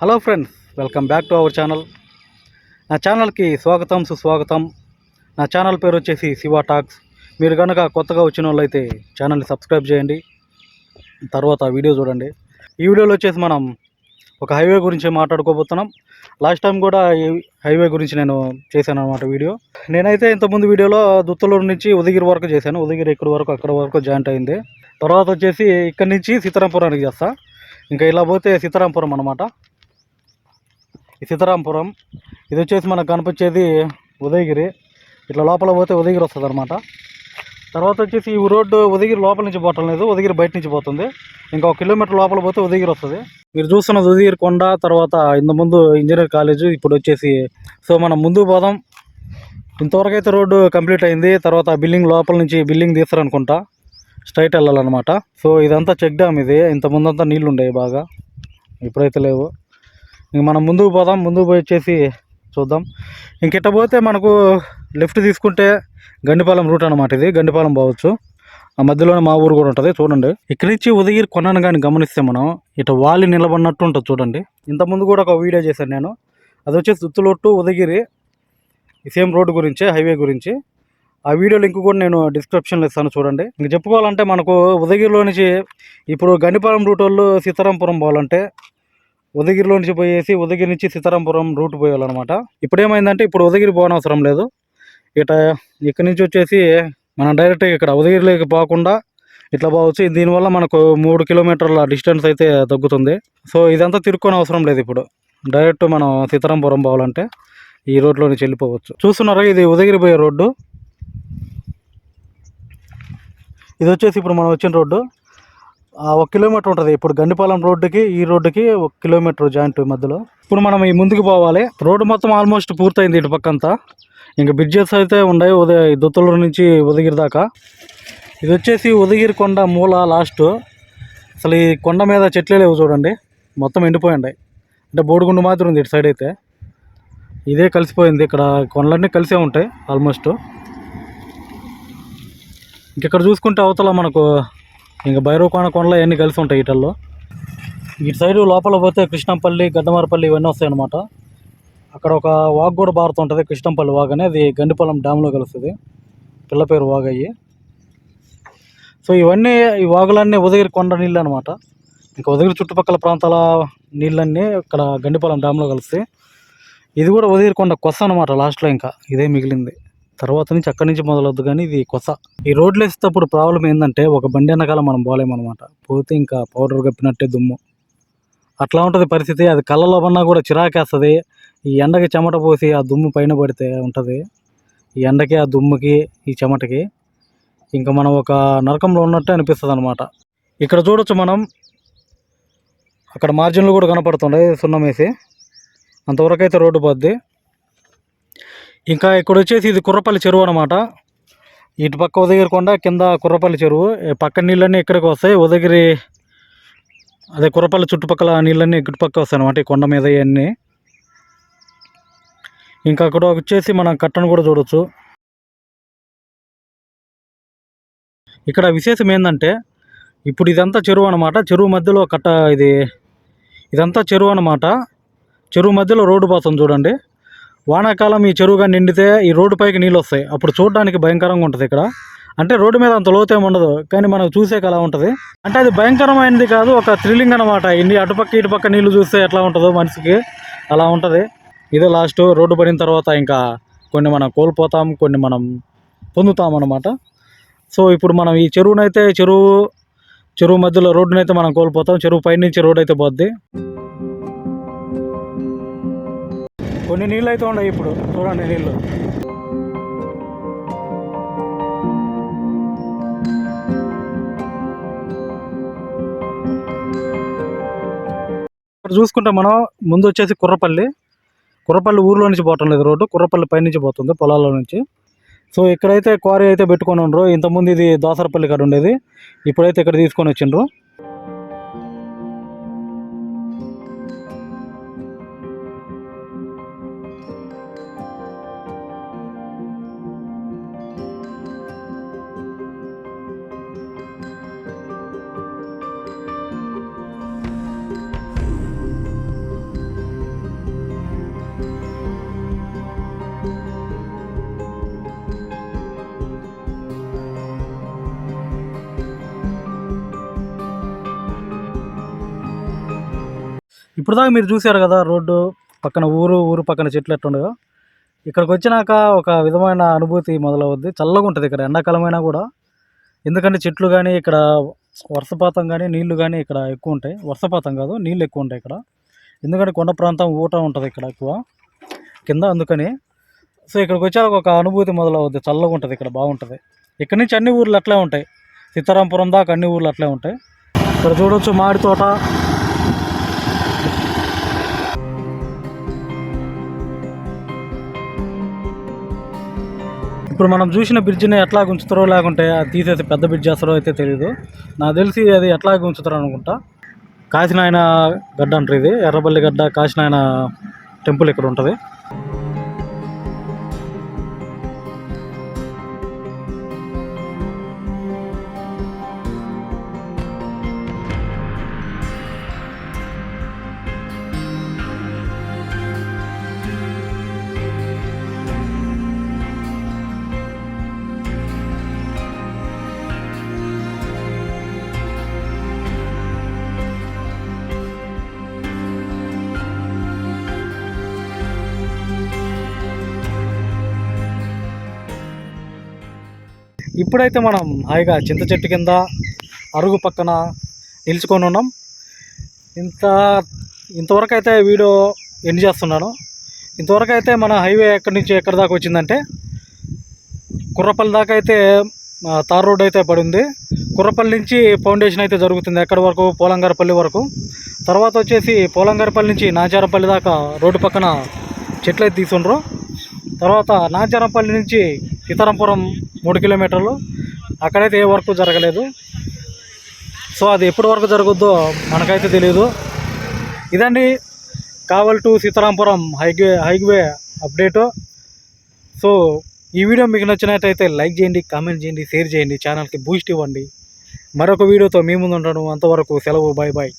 Hello friends welcome back to our channel. నా ఛానల్కి స్వాగతం సుస్వాగతం. నా ఛానల్ పేరు వచ్చేసి శివ టాక్స్. మీరు కనుక కొత్తగా వచ్చిన వాళ్ళైతే ఛానల్ని సబ్స్క్రైబ్ చేయండి. తర్వాత వీడియో చూడండి. ఈ వీడియోలో వచ్చేసి మనం ఒక హైవే గురించి మాట్లాడుకోబోతున్నాం. లాస్ట్ టైం కూడా ఈ హైవే గురించి నేను చేశాను అనమాట వీడియో. నేనైతే ఇంతకుముందు వీడియోలో దుత్తలూరు నుంచి ఉదగిరి వరకు చేశాను. ఉదగిరి ఇక్కడ వరకు అక్కడ వరకు జాయింట్ అయింది. తర్వాత వచ్చేసి ఇక్కడి నుంచి సీతారాంపురానికి చేస్తాను ఇంకా ఇలా పోతే సీతారాంపురం అనమాట సీతారాంపురం. ఇది వచ్చేసి మనకు కనిపించేది ఉదయగిరి. ఇట్లా లోపల పోతే ఉదయగిరి వస్తుంది అనమాట తర్వాత వచ్చేసి ఈ రోడ్డు ఉదయగిరి లోపల నుంచి పోవటం లేదు. ఉదయగిరి బయట నుంచి పోతుంది. ఇంకా ఒక కిలోమీటర్ లోపల పోతే ఉదయగిరి వస్తుంది. మీరు చూస్తున్నది ఉదయగిరి కొండ తర్వాత ఇంత ముందు ఇంజనీర్ కాలేజ్ ఇప్పుడు వచ్చేసి సో మనం ముందు పోదాం. ఇంతవరకు అయితే రోడ్డు కంప్లీట్ అయింది. తర్వాత బిల్డింగ్ లోపల నుంచి బిల్డింగ్ తీస్తారనుకుంటా. స్ట్రైట్ వెళ్ళాలన్నమాట. సో ఇదంతా చెక్ డ్యామ్ ఇది. ఇంత ముందంతా నీళ్ళు ఉండేవి బాగా. ఇప్పుడైతే లేవు. ఇంక మనం ముందుకు పోదాం. ముందుకు పోయి వచ్చేసి చూద్దాం. ఇంకెట్ట పోతే మనకు లెఫ్ట్ తీసుకుంటే గండిపాలెం రూట్ అనమాట ఇది. గండిపాలెం పోవచ్చు. ఆ మధ్యలోనే మా ఊరు కూడా ఉంటుంది. చూడండి. ఇక్కడి నుంచి ఉదయగిరి కొన్నాను కానీ గమనిస్తే మనం. ఇటు వాలి నిలబడినట్టు ఉంటుంది చూడండి. ఇంతకుముందు కూడా ఒక వీడియో చేశాను నేను. అది వచ్చేసి దుత్తులొట్టు ఉదయగిరి సేమ్ రోడ్డు గురించి హైవే గురించి. ఆ వీడియో లింక్ కూడా నేను డిస్క్రిప్షన్లో ఇస్తాను చూడండి. ఇంక చెప్పుకోవాలంటే మనకు ఉదగిరిలో నుంచి ఇప్పుడు గండిపాలెం రూట్ వాళ్ళు సీతారాంపురం పోవాలంటే ఉదగిరిలో నుంచి పోయేసి ఉదగిరి నుంచి సీతారాంపురం రూట్ పోయాలన్నమాట. ఇప్పుడు ఏమైందంటే ఇప్పుడు ఉదగిరి పోనవసరం లేదు. ఇట ఇక్కడి నుంచి వచ్చేసి మనం డైరెక్ట్ ఇక్కడ ఉదగిరిలోకి పోకుండా ఇట్లా పోవచ్చు. దీనివల్ల మనకు మూడు కిలోమీటర్ల డిస్టెన్స్ అయితే తగ్గుతుంది. సో ఇదంతా తిరుక్కొని అవసరం లేదు ఇప్పుడు. డైరెక్ట్ మనం సీతారాంపురం పోవాలంటే ఈ రోడ్లో నుంచి వెళ్ళిపోవచ్చు చూస్తున్నారా ఇది ఉదగిరి పోయే రోడ్డు. ఇది వచ్చేసి ఇప్పుడు మనం వచ్చిన రోడ్డు. ఒక కిలోమీటర్ ఉంటుంది. ఇప్పుడు గండిపాలెం రోడ్డుకి ఈ రోడ్డుకి ఒక కిలోమీటర్ జాయింట్ మధ్యలో. ఇప్పుడు మనం ఈ ముందుకు పోవాలి. రోడ్డు మొత్తం ఆల్మోస్ట్ పూర్తయింది ఇటు పక్కంతా. ఇంకా బ్రిడ్జెస్ అయితే ఉన్నాయి ఉదయ దుత్తలూరు నుంచి ఉదగిరి దాకా. ఇది వచ్చేసి ఉదగిరి కొండ మూల లాస్ట్. అసలు ఈ కొండ మీద చెట్లే లేవు చూడండి. మొత్తం ఎండిపోయింది. అంటే బోడిగుండు మాత్రం ఉంది ఇటు సైడ్ అయితే. ఇదే కలిసిపోయింది. ఇక్కడ కొండలన్నీ కలిసే ఉంటాయి ఆల్మోస్ట్. ఇంకెక్కడ చూసుకుంటే అవతల మనకు ఇంకా భైరవకోణ కొండలు అవన్నీ కలిసి ఉంటాయి వీటిల్లో? ఇటు సైడ్ లోపల పోతే కృష్ణంపల్లి గడ్డమారపల్లి ఇవన్నీ వస్తాయి అనమాట అక్కడ ఒక వాగ్ కూడా బారుతుంటుంది కృష్ణంపల్లి వాగ్ అనేది అది గండిపాలెం డ్యామ్లో కలుస్తుంది. పిల్ల పేరు వాగ్ అయ్యి సో ఇవన్నీ ఈ వాగులన్నీ ఉదగిరి కొండ నీళ్ళు అనమాట ఇంకా ఉదగిరి చుట్టుపక్కల ప్రాంతాల నీళ్ళన్నీ ఇక్కడ గండిపాలెం డ్యామ్లో కలుస్తాయి. ఇది కూడా ఉదగిరి కొండ కొస అనమాట లాస్ట్లో ఇంకా. ఇదే మిగిలింది. తర్వాత నుంచి అక్కడి నుంచి మొదలవుద్దు కానీ ఇది కొస ఈ రోడ్లు వేసేటప్పుడు ప్రాబ్లం ఏంటంటే ఒక బండి వెనకాల మనం పోలేమన్నమాట పోతే ఇంకా పౌడర్ కప్పినట్టే దుమ్ము. అట్లా ఉంటుంది పరిస్థితి. అది కళ్ళలో పన్నా కూడా చిరాకేస్తుంది. ఈ ఎండకి చెమట పోసి ఆ దుమ్ము పైన పడితే ఉంటుంది. ఈ ఎండకి ఆ దుమ్ముకి ఈ చెమటకి ఇంకా మనం ఒక నరకంలో ఉన్నట్టు అనిపిస్తుంది అనమాట ఇక్కడ చూడొచ్చు మనం. అక్కడ మార్జిన్లు కూడా కనపడుతుండే సున్నం వేసి. అంతవరకు అయితే రోడ్డు పోద్ది. ఇంకా ఇక్కడ వచ్చేసి ఇది కుర్రపల్లి చెరువు అనమాట ఇటు పక్క ఉదగిరి కొండ కింద కుర్రపల్లి చెరువు. పక్క నీళ్ళన్నీ ఇక్కడికి వస్తాయి. ఉదగిరి అదే కుర్రపల్లి చుట్టుపక్కల నీళ్ళన్నీ ఇటు పక్క వస్తాయి అనమాట ఈ కొండ మీద ఇవన్నీ. ఇంకా అక్కడ వచ్చేసి మనం కట్టను కూడా చూడొచ్చు. ఇక్కడ విశేషం ఏంటంటే ఇప్పుడు ఇదంతా చెరువు అనమాట చెరువు మధ్యలో కట్ట ఇది ఇదంతా చెరువు అనమాట చెరువు మధ్యలో రోడ్డు పోతుంది చూడండి. వానాకాలం ఈ చెరువుగా నిండితే ఈ రోడ్డు పైకి నీళ్ళు వస్తాయి. అప్పుడు చూడడానికి భయంకరంగా ఉంటుంది ఇక్కడ. అంటే రోడ్డు మీద అంత లోతేం ఉండదు. కానీ మనకు చూసే అలా ఉంటుంది. అంటే అది భయంకరమైనది కాదు ఒక థ్రిల్లింగ్ అనమాట ఇన్ని అటుపక్క ఇటుపక్క నీళ్ళు చూస్తే ఎట్లా ఉంటుందో మనిషికి అలా ఉంటుంది. ఇదే లాస్ట్ రోడ్డు పడిన తర్వాత ఇంకా కొన్ని మనం కోల్పోతాం కొన్ని మనం పొందుతాం అన్నమాట. సో ఇప్పుడు మనం ఈ చెరువునైతే చెరువు చెరువు మధ్యలో రోడ్డునైతే మనం కోల్పోతాం. చెరువు పైనుంచి రోడ్ అయితే పోద్ది. కొన్ని నీళ్ళు అయితే ఉన్నాయి ఇప్పుడు. చూడండి నీళ్ళు. ఇక్కడ చూసుకుంటే మనం ముందు వచ్చేసి కుర్రపల్లి. కుర్రపల్లి ఊర్లో నుంచి పోవటం లేదు రోడ్డు. కుర్రపల్లి పైనుంచి పోతుంది పొలాల్లో నుంచి. సో ఇక్కడైతే క్వారీ అయితే పెట్టుకొని ఉండరు. ఇంతకుముందు ఇది దోసరపల్లి కాడ ఉండేది. ఇప్పుడైతే ఇక్కడ తీసుకొని వచ్చిండ్రు. ఇప్పుడు దాకా మీరు చూశారు కదా రోడ్డు పక్కన ఊరు ఊరు పక్కన చెట్లు ఎట్లుండగా ఇక్కడికి వచ్చినాక ఒక విధమైన అనుభూతి మొదలవుద్ది. చల్లగా ఉంటుంది ఇక్కడ ఎండాకాలమైనా కూడా. ఎందుకంటే చెట్లు కానీ ఇక్కడ వర్షపాతం కానీ నీళ్ళు కానీ ఇక్కడ ఎక్కువ ఉంటాయి. వర్షపాతం కాదు నీళ్ళు ఎక్కువ ఉంటాయి ఇక్కడ. ఎందుకంటే కొండ ప్రాంతం ఊట ఉంటుంది ఇక్కడ ఎక్కువ. కింద అందుకని. సో ఇక్కడికి వచ్చాక ఒక అనుభూతి మొదలవుద్ది. చల్లగా ఉంటుంది ఇక్కడ బాగుంటుంది. ఇక్కడ నుంచి అన్ని ఊర్లు అట్లే ఉంటాయి. సీతారాంపురం దాకా అన్ని ఊర్లు అట్లే ఉంటాయి. ఇక్కడ చూడొచ్చు మాడి తోట. ఇప్పుడు మనం చూసిన బ్రిడ్జిని ఎట్లా ఉంచుతారో లేకుంటే అది తీసేసి పెద్ద బ్రిడ్జ్ చేస్తారో అయితే తెలియదు నాకు తెలిసి అది ఎట్లా ఉంచుతారో అనుకుంటా. కాశీనాయన గడ్డ అంటారు ఇది. ఎర్రబల్లి గడ్డ కాశీనాయన టెంపుల్ ఇక్కడ ఉంటుంది. ఇప్పుడైతే మనం హాయిగా చింత చెట్టు కింద అరుగు పక్కన నిలుచుకొని ఉన్నాం. ఇంత ఇంతవరకు అయితే వీడియో ఎండ్ చేస్తున్నాను. ఇంతవరకు అయితే మన హైవే ఎక్కడి నుంచి ఎక్కడి దాకా వచ్చిందంటే కుర్రపల్లి దాకా అయితే తార్ రోడ్ అయితే పడింది కుర్రపల్లి నుంచి ఫౌండేషన్ అయితే జరుగుతుంది ఎక్కడి వరకు? పోలంగారపల్లి వరకు. తర్వాత వచ్చేసి పోలంగారపల్లి నుంచి నాచారపల్లి దాకా రోడ్డు పక్కన చెట్లు అయితే తీసుండ్రు. తర్వాత నాచారంపల్లి నుంచి సీతారాంపురం మూడు కిలోమీటర్లు. అక్కడైతే ఏ వర్క్ జరగలేదు. సో అది ఎప్పటి వరకు జరుగుద్దో మనకైతే తెలియదు ఇదండి Kavali to Sitarampuram highway highway update. So ఈ వీడియో మీకు నచ్చినట్టయితే లైక్ చేయండి కామెంట్ చేయండి షేర్ చేయండి ఛానల్కి బూస్ట్ ఇవ్వండి. మరొక వీడియోతో మీ ముందు ఉంటాను అంతవరకు సెలవు బాయ్ బాయ్